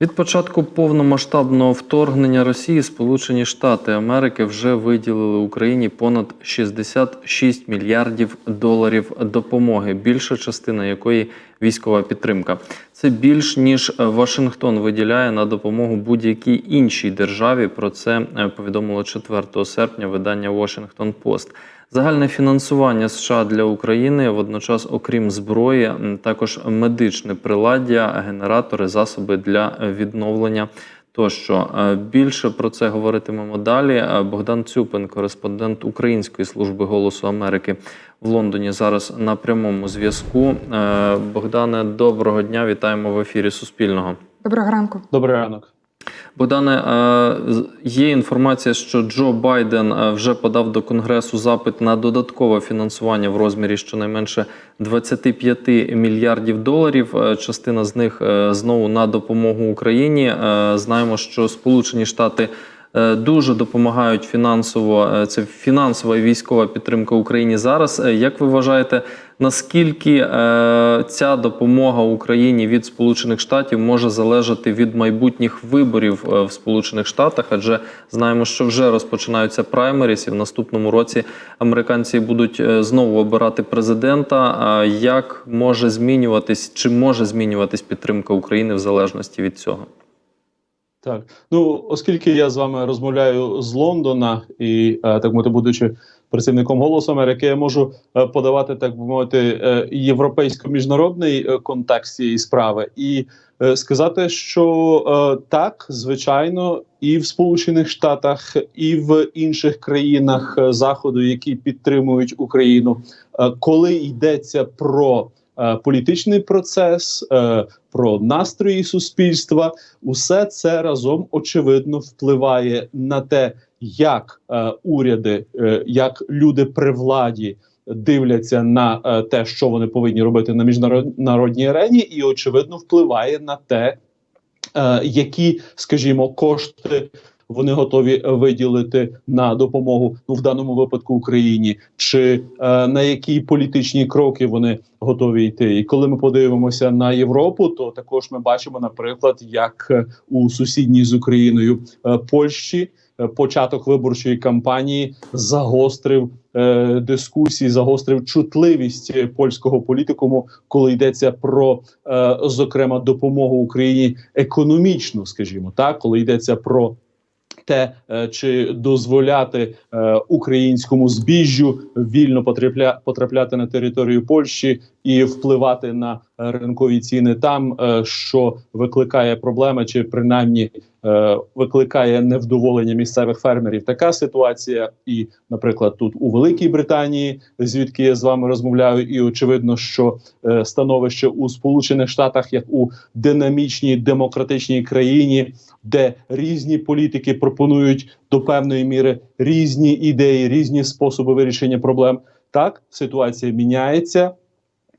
Від початку повномасштабного вторгнення Росії Сполучені Штати Америки вже виділили Україні понад 66 мільярдів доларів допомоги, більша частина якої військова підтримка. Це більш ніж Вашингтон виділяє на допомогу будь-якій іншій державі. Про це е, повідомило 4 серпня видання Washington Post. Загальне фінансування США для України водночас, окрім зброї, також медичне приладдя, генератори, засоби для відновлення. Тощо Е, більше про це говоритимемо далі. Е, Богдан Цюпин, кореспондент Української служби голосу Америки в Лондоні, зараз на прямому зв'язку. Е, Богдане, доброго дня! Вітаємо в ефірі Суспільного. Доброго ранку. Добрий ранок. Богдане, е, є інформація, що Джо Байден е, вже подав до Конгресу запит на додаткове фінансування в розмірі щонайменше 25 мільярдів доларів. Е, Частина з них знову на допомогу Україні. Знаємо, що Сполучені Штати. Е, Дуже допомагають фінансово. Е, Це фінансова і військова підтримка Україні зараз. Е, Як ви вважаєте, наскільки ця допомога Україні від Сполучених Штатів може залежати від майбутніх виборів в Сполучених Штатах? Адже знаємо, що вже розпочинаються праймеріс, і в наступному році американці будуть знову обирати президента. Як може змінюватись, чи може змінюватись підтримка України в залежності від цього? Так, ну оскільки я з вами розмовляю з Лондона і е, так мовити, будучи працівником голосу Америки, я можу е, подавати так би мовити е, європейсько-міжнародний контекст цієї справи. І сказати, що так, звичайно, і в Сполучених Штатах, і в інших країнах заходу, які підтримують Україну, коли йдеться про політичний процес, е, про настрої суспільства, усе це разом очевидно впливає на те, як е, уряди, е, як люди при владі дивляться на е, те, що вони повинні робити на міжнародній арені, і очевидно впливає на те, е, які, скажімо, кошти. Вони готові виділити на допомогу ну в даному випадку Україні, чи е, на які політичні кроки вони готові йти. І коли ми подивимося на Європу, то також ми бачимо, наприклад, як е, у сусідній з Україною е, Польщі е, початок виборчої кампанії загострив е, дискусії, загострив чутливість польського політикуму, коли йдеться про е, зокрема допомогу Україні економічну, скажімо так, коли йдеться про те, е, чи дозволяти е, українському збіжжю вільно потрапля, потрапляти на територію Польщі і впливати на е, ринкові ціни там, е, що викликає проблеми, чи принаймні е, викликає невдоволення місцевих фермерів. Така ситуація, і, наприклад, тут у Великій Британії, звідки я з вами розмовляю, і очевидно, що становище у Сполучених Штатах, як у динамічній демократичній країні, де різні політики пропонують до певної міри різні ідеї, різні способи вирішення проблем. Так, ситуація міняється.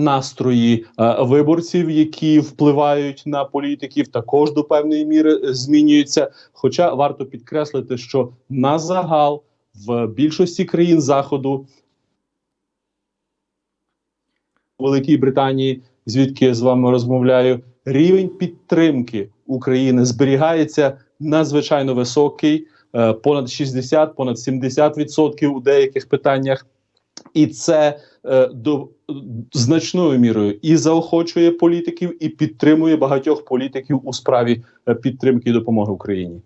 Настрої е, виборців, які впливають на політиків, також до певної міри е, змінюються. Хоча варто підкреслити, що на загал в більшості країн заходу Великій Британії, звідки я з вами розмовляю, рівень підтримки України зберігається надзвичайно високий, е, понад 60, понад 70% у деяких питаннях, і це е, до значною мірою і заохочує політиків, і підтримує багатьох політиків у справі е, підтримки і допомоги Україні.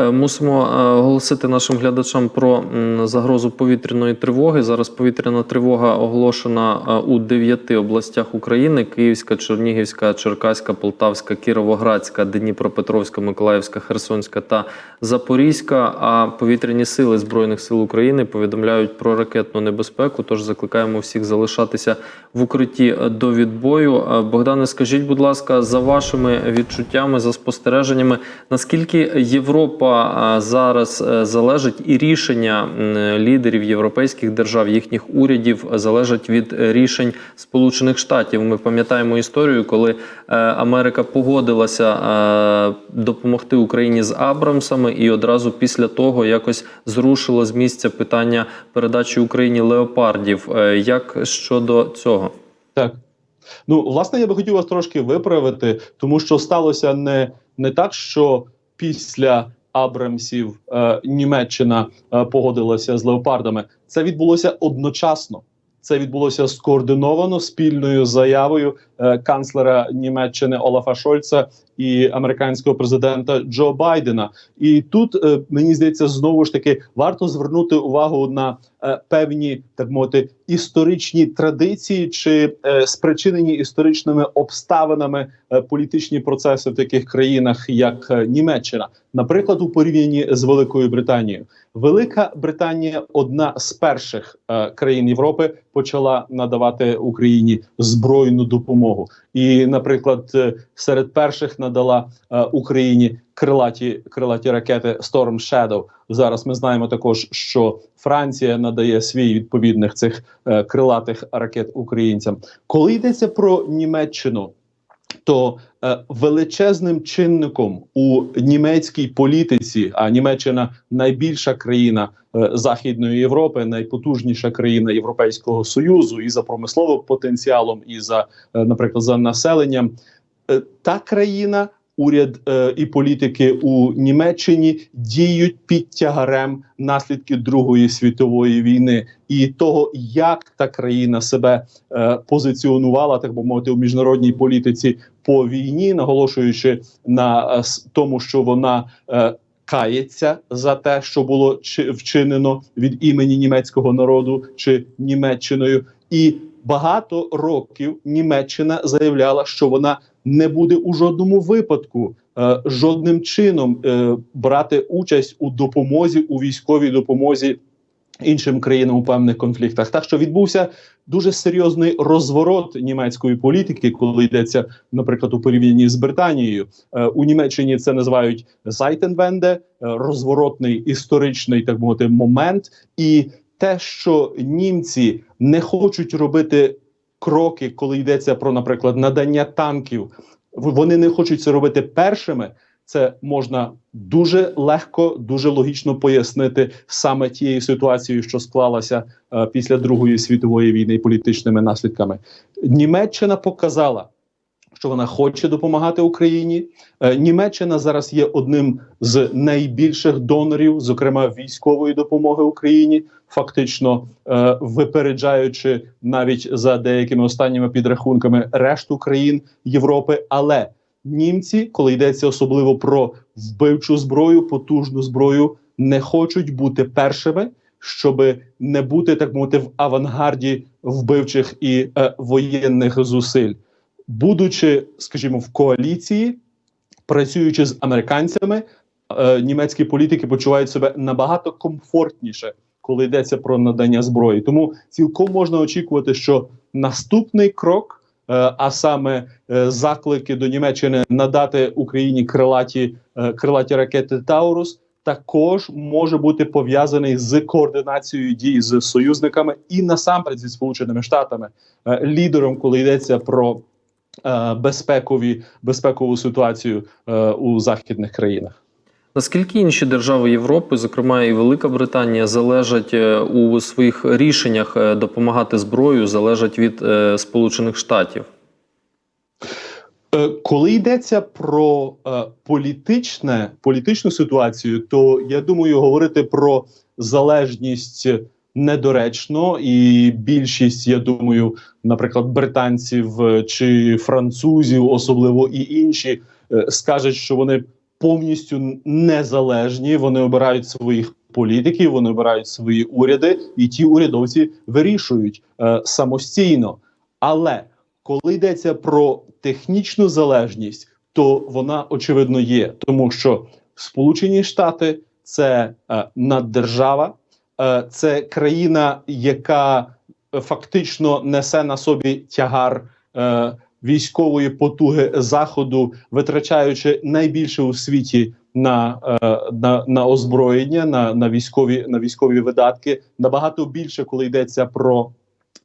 Е, Мусимо е, оголосити нашим глядачам про загрозу повітряної тривоги. Зараз повітряна тривога оголошена е, у дев'яти областях України: Київська, Чернігівська, Черкаська, Полтавська, Кіровоградська, Дніпропетровська, Миколаївська, Херсонська та Запорізька. А повітряні сили збройних сил України повідомляють про ракетну небезпеку. Тож закликаємо всіх залишатися в укритті до відбою. Богдане, скажіть, будь ласка, за вашими відчуттями, за спостереженнями, наскільки Європа а, зараз е, залежить і рішення лідерів європейських держав, їхніх урядів залежать від е, рішень Сполучених Штатів. Ми пам'ятаємо історію, коли е, Америка погодилася допомогти Україні з Абрамсами, і одразу після того якось зрушило з місця питання передачі Україні леопардів. Як щодо цього? Так. Ну, власне, я би хотів вас трошки виправити, тому що сталося не не так, що після Абрамсів е, Німеччина е, погодилася з леопардами. Це відбулося одночасно. Це відбулося скоординовано спільною заявою е, канцлера Німеччини Олафа Шольца і американського президента Джо Байдена. І тут е, мені здається, знову ж таки варто звернути увагу на е, певні так мовити історичні традиції чи е, спричинені історичними обставинами е, політичні процеси в таких країнах, як е, Німеччина, наприклад, у порівнянні з Великою Британією. Велика Британія одна з перших е, країн Європи почала надавати Україні збройну допомогу, і, наприклад, е, серед перших надала е, Україні крилаті крилаті ракети Storm Shadow. Зараз ми знаємо також, що Франція надає свій відповідних цих е, крилатих ракет українцям. Коли йдеться про Німеччину, то е, величезним чинником у німецькій політиці, а Німеччина найбільша країна е, Західної Європи, найпотужніша країна Європейського союзу і за промисловим потенціалом, і за, е, наприклад, за населенням, е, та країна. Уряд е, і політики у Німеччині діють під тягарем наслідків Другої світової війни і того, як та країна себе е, позиціонувала, так би мовити, у міжнародній політиці по війні, наголошуючи на е, тому, що вона е, кається за те, що було чи вчинено від імені німецького народу чи Німеччиною, і багато років Німеччина заявляла, що вона не буде у жодному випадку. е, Жодним чином е, брати участь у допомозі у військовій допомозі іншим країнам у певних конфліктах. Так що відбувся дуже серйозний розворот німецької політики, коли йдеться, наприклад, у порівнянні з Британією. Е, у Німеччині це називають Zeitenwende, е, розворотний історичний так мовити момент, і те, що німці не хочуть робити кроки, коли йдеться про, наприклад, надання танків, вони не хочуть це робити першими. Це можна дуже легко, дуже логічно пояснити саме тією ситуацією, що склалася е, після Другої світової війни і політичними наслідками. Німеччина показала, що вона хоче допомагати Україні. Е, Німеччина зараз є одним з найбільших донорів, зокрема військової допомоги Україні, фактично е, випереджаючи навіть за деякими останніми підрахунками решту країн Європи. Але німці, коли йдеться особливо про вбивчу зброю, потужну зброю, не хочуть бути першими, щоб не бути так мовити в авангарді вбивчих і е, воєнних зусиль, будучи, скажімо, в коаліції, працюючи з американцями, е, німецькі політики почувають себе набагато комфортніше, коли йдеться про надання зброї. Тому цілком можна очікувати, що наступний крок. Е, А саме е, заклики до Німеччини надати Україні крилаті крилаті ракети Таурус також може бути пов'язаний з координацією дій з союзниками і насамперед зі сполученими штатами, лідером, коли йдеться про безпекові безпекову ситуацію е, у західних країнах. Наскільки інші держави Європи, зокрема і Велика Британія, залежать е, у своїх рішеннях е, допомагати зброю, залежать від е, Сполучених Штатів? Е, Коли йдеться про е, політичне політичну ситуацію, то я думаю, говорити про залежність недоречно, і більшість, я думаю, наприклад, британців е, чи французів, особливо і інші, е, скажуть, що вони повністю незалежні. Вони обирають своїх політиків, вони обирають свої уряди, і ті урядовці вирішують е, самостійно. Але коли йдеться про технічну залежність, то вона очевидно є, тому що Сполучені Штати це е, наддержава, це країна, яка е, фактично несе на собі тягар е, військової потуги заходу, витрачаючи найбільше у світі на, е, на, на озброєння, на, на військові на військові видатки, набагато більше, коли йдеться про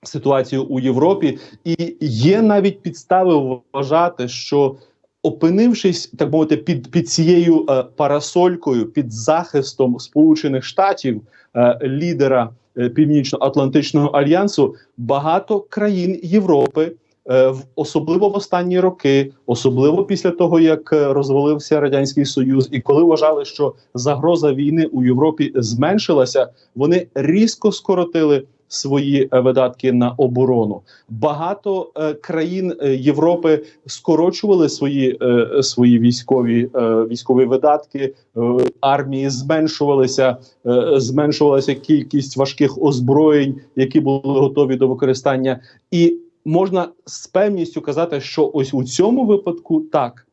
ситуацію у Європі, і є навіть підстави вважати, що опинившись так мовити під, під цією е, парасолькою, під захистом Сполучених Штатів, е, лідера е, Північно-Атлантичного альянсу, багато країн Європи е, особливо в останні роки, особливо після того як е, розвалився радянський союз, і коли вважали, що загроза війни у Європі зменшилася, вони різко скоротили свої е, видатки на оборону. Багато е, країн е, Європи скорочували свої, свої військові військові видатки. Армії зменшувалися, зменшувалася кількість важких озброєнь, які були готові до використання, і можна з певністю казати, що ось у цьому випадку так.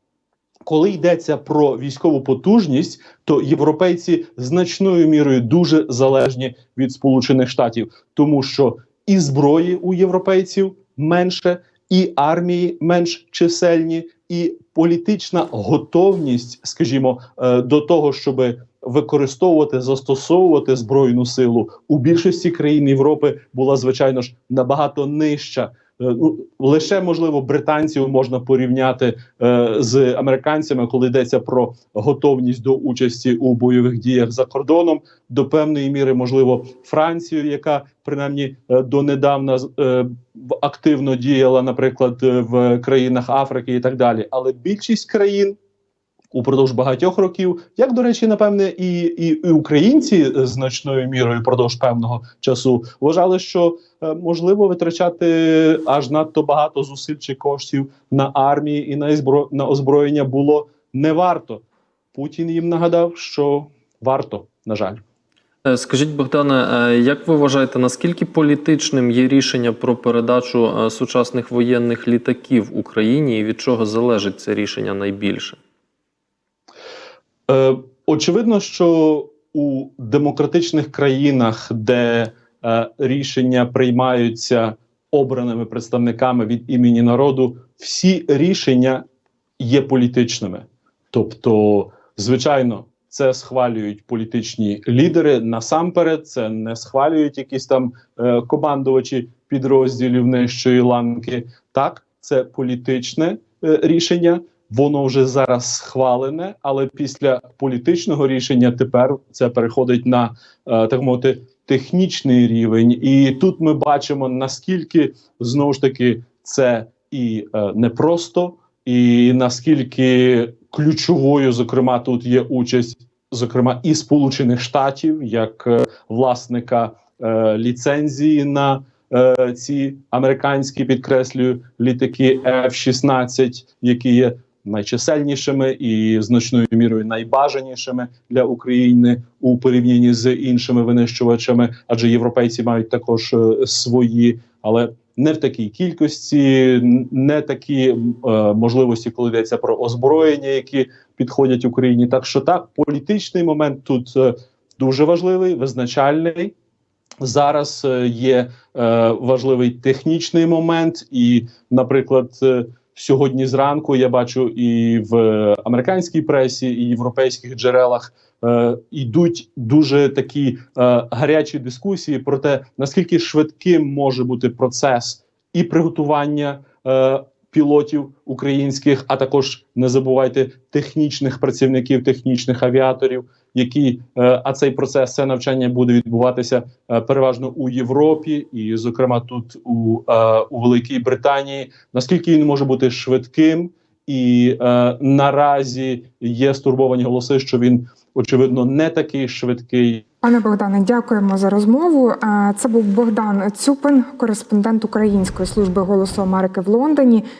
Коли йдеться про військову потужність, то європейці значною мірою дуже залежні від Сполучених Штатів, тому що і зброї у європейців менше, і армії менш чисельні, і політична готовність, скажімо, е, до того, щоб використовувати застосовувати збройну силу у більшості країн Європи була звичайно ж набагато нижча. Е, Ну, лише можливо британців можна порівняти е, з американцями, коли йдеться про готовність до участі у бойових діях за кордоном, до певної міри, можливо, Францію, яка принаймні е, донедавна активно діяла, наприклад, в країнах Африки і так далі. Але більшість країн упродовж багатьох років, як до речі, напевне, і, і, і українці е, значною мірою впродовж певного часу вважали, що е, можливо витрачати аж надто багато зусиль чи коштів на армії і на ізбро... на озброєння було не варто. Путін їм нагадав, що варто, на жаль. Е, Скажіть, Богдане, як ви вважаєте, наскільки політичним є рішення про передачу сучасних воєнних літаків Україні, і від чого залежить це рішення найбільше? Е, очевидно, що у демократичних країнах, де е, рішення приймаються обраними представниками від імені народу, всі рішення є політичними. Тобто, звичайно, це схвалюють політичні лідери. Насамперед, це не схвалюють якісь там е, командувачі підрозділів нижчої ланки. Так, це політичне е, рішення. Воно вже зараз схвалене, але після політичного рішення тепер це переходить на е, так мовити технічний рівень. І тут ми бачимо наскільки знову ж таки це і е, непросто, і наскільки ключовою, зокрема, тут є участь, зокрема, і Сполучених Штатів як е, власника ліцензії на ці американські підкреслюю літаки F-16, які є найчисельнішими і значною мірою найбажанішими для України у порівнянні з іншими винищувачами, адже європейці мають також е, свої, але не в такій кількості, не такі е, можливості, коли йдеться про озброєння, які підходять Україні. Так що так, політичний момент тут е, дуже важливий, визначальний. Зараз е, є е, важливий технічний момент, і, наприклад, е, сьогодні зранку я бачу і в американській пресі, і європейських джерелах е, йдуть дуже такі е, гарячі дискусії про те, наскільки швидким може бути процес і приготування. Е, Пілотів українських, а також не забувайте технічних працівників, технічних авіаторів, які е, а цей процес, це навчання буде відбуватися е, переважно у Європі, і, зокрема, тут у, е, у Великій Британії. Наскільки він може бути швидким, і е, наразі є стурбовані голоси, що він очевидно не такий швидкий. Пане Богдане, дякуємо за розмову. Це був Богдан Цюпин, кореспондент Української служби голосу Америки в Лондоні.